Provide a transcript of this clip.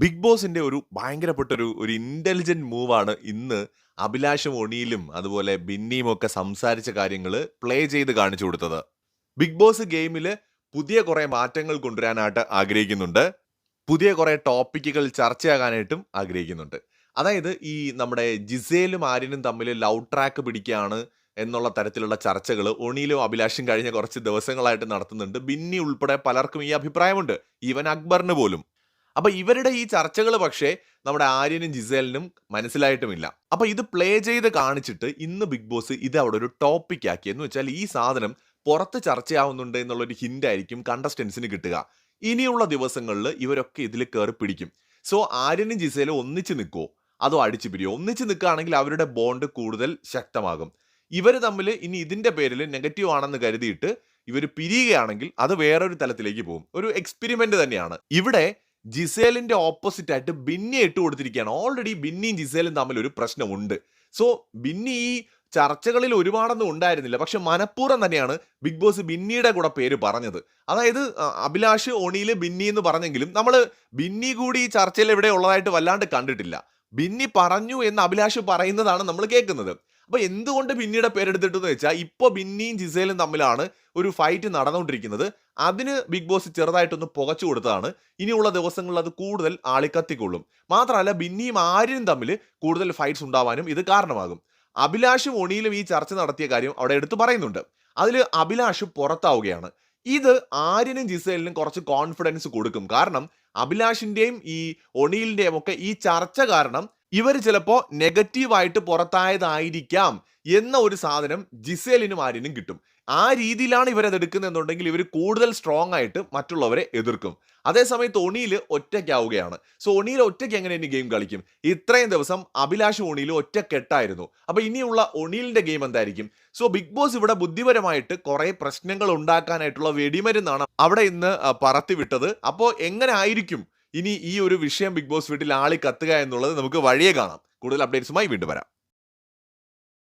Big ബോസിന്റെ ഒരു ഭയങ്കരപ്പെട്ടൊരു ഒരു ഇന്റലിജന്റ് മൂവാണ് ഇന്ന് അഭിലാഷും ഒണിയിലും അതുപോലെ ബിന്നിയും ഒക്കെ സംസാരിച്ച കാര്യങ്ങൾ പ്ലേ ചെയ്ത് കാണിച്ചു കൊടുത്തത്. ബിഗ് ബോസ് ഗെയിമിൽ പുതിയ കുറേ മാറ്റങ്ങൾ കൊണ്ടുവരാനായിട്ട് ആഗ്രഹിക്കുന്നുണ്ട്. പുതിയ കുറേ ടോപ്പിക്കുകൾ ചർച്ചയാകാനായിട്ടും ആഗ്രഹിക്കുന്നുണ്ട്. അതായത് ഈ നമ്മുടെ ജിസേലും ആര്യനും തമ്മിൽ ലവ് ട്രാക്ക് പിടിക്കുകയാണ് എന്നുള്ള തരത്തിലുള്ള ചർച്ചകൾ ഒണിയിലും അഭിലാഷും കഴിഞ്ഞ കുറച്ച് ദിവസങ്ങളായിട്ട് നടത്തുന്നുണ്ട്. ബിന്നി ഉൾപ്പെടെ പലർക്കും ഈ അഭിപ്രായമുണ്ട്. ഈവൻ അക്ബറിന് പോലും. അപ്പൊ ഇവരുടെ ഈ ചർച്ചകൾ പക്ഷേ നമ്മുടെ ആര്യനും ജിസേലിനും മനസ്സിലായിട്ടുമില്ല. അപ്പൊ ഇത് പ്ലേ ചെയ്ത് കാണിച്ചിട്ട് ഇന്ന് ബിഗ് ബോസ് ഇത് അവിടെ ഒരു ടോപ്പിക് ആക്കി. എന്ന് വെച്ചാൽ ഈ സാധനം പുറത്ത് ചർച്ചയാവുന്നുണ്ട് എന്നുള്ളൊരു ഹിന്റ് ആയിരിക്കും കണ്ടസ്റ്റൻസിന് കിട്ടുക. ഇനിയുള്ള ദിവസങ്ങളിൽ ഇവരൊക്കെ ഇതിൽ കയറി പിടിക്കും. സോ ആര്യനും ജിസേലും ഒന്നിച്ച് നിൽക്കുമോ അതോ അടിച്ചു പിരിയോ? ഒന്നിച്ച് നിൽക്കുകയാണെങ്കിൽ അവരുടെ ബോണ്ട് കൂടുതൽ ശക്തമാകും. ഇവർ തമ്മിൽ ഇനി ഇതിന്റെ പേരിൽ നെഗറ്റീവ് ആണെന്ന് കരുതിയിട്ട് ഇവർ പിരിയുകയാണെങ്കിൽ അത് വേറൊരു തലത്തിലേക്ക് പോകും. ഒരു എക്സ്പെരിമെന്റ് തന്നെയാണ്. ഇവിടെ ജിസേലിന്റെ ഓപ്പോസിറ്റ് ആയിട്ട് ബിന്നി ഇട്ട് കൊടുത്തിരിക്കുകയാണ്. ഓൾറെഡി ബിന്നിയും ജിസേലും തമ്മിൽ ഒരു പ്രശ്നമുണ്ട്. സോ ബിന്നി ഈ ചർച്ചകളിൽ ഒരുപാടൊന്നും ഉണ്ടായിരുന്നില്ല. പക്ഷെ മനഃപൂർവം തന്നെയാണ് ബിഗ് ബോസ് ബിന്നിയുടെ കൂടെ പേര് പറഞ്ഞത്. അതായത് അഭിലാഷ് ഒണിയിൽ ബിന്നി എന്ന് പറഞ്ഞെങ്കിലും നമ്മൾ ബിന്നി കൂടി ഈ ചർച്ചയിൽ എവിടെ ഉള്ളതായിട്ട് വല്ലാണ്ട് കണ്ടിട്ടില്ല. ബിന്നി പറഞ്ഞു എന്ന് അഭിലാഷ് പറയുന്നതാണ് നമ്മൾ കേൾക്കുന്നത്. അപ്പോൾ എന്തുകൊണ്ട് ബിന്നിയുടെ പേരെടുത്തിട്ടെന്ന് വെച്ചാൽ ഇപ്പോൾ ബിന്നിയും ജിസേലും തമ്മിലാണ് ഒരു ഫൈറ്റ് നടന്നുകൊണ്ടിരിക്കുന്നത്. അതിന് ബിഗ് ബോസ് ചെറുതായിട്ടൊന്ന് പുകച്ചു കൊടുത്തതാണ്. ഇനിയുള്ള ദിവസങ്ങളിൽ അത് കൂടുതൽ ആളിക്കത്തിക്കൊള്ളും. മാത്രമല്ല ബിന്നിയും ആര്യനും തമ്മിൽ കൂടുതൽ ഫൈറ്റ്സ് ഉണ്ടാവാനും ഇത് കാരണമാകും. അഭിലാഷും ഒണിയിലും ഈ ചർച്ച നടത്തിയ കാര്യം അവിടെ എടുത്തു പറയുന്നുണ്ട്. അതിൽ അഭിലാഷ് പുറത്താവുകയാണ്. ഇത് ആര്യനും ജിസേലിനും കുറച്ച് കോൺഫിഡൻസ് കൊടുക്കും. കാരണം അഭിലാഷിന്റെയും ഈ ഒണിയിലിന്റെയും ഒക്കെ ഈ ചർച്ച കാരണം ഇവർ ചിലപ്പോൾ നെഗറ്റീവായിട്ട് പുറത്തായതായിരിക്കാം എന്ന ഒരു സാധനം ജിസേലിനും ആര്യനും കിട്ടും. ആ രീതിയിലാണ് ഇവരത് എടുക്കുന്നതെന്നുണ്ടെങ്കിൽ ഇവർ കൂടുതൽ സ്ട്രോങ് ആയിട്ട് മറ്റുള്ളവരെ എതിർക്കും. അതേസമയത്ത് ഒണിയിൽ ഒറ്റയ്ക്കാവുകയാണ് സോ ഒണിയിൽ ഒറ്റയ്ക്ക് എങ്ങനെ ഇനി ഗെയിം കളിക്കും? ഇത്രയും ദിവസം അഭിലാഷ് ഒണിയിൽ ഒറ്റക്കെട്ടായിരുന്നു. അപ്പോൾ ഇനിയുള്ള ഒണിയിലിന്റെ ഗെയിം എന്തായിരിക്കും? സോ ബിഗ് ബോസ് ഇവിടെ ബുദ്ധിപരമായിട്ട് കുറേ പ്രശ്നങ്ങൾ ഉണ്ടാക്കാനായിട്ടുള്ള വെടിമരുന്നാണ് അവിടെ ഇന്ന് പറത്തിവിട്ടത്. അപ്പോൾ എങ്ങനെ ആയിരിക്കും ഇനി ഈ ഒരു വിഷയം ബിഗ് ബോസ് വീട്ടിൽ ആളി കത്തുക എന്നുള്ളത് നമുക്ക് വഴിയെ കാണാം. കൂടുതൽ അപ്ഡേറ്റ്സുമായി വീണ്ടും വരാം.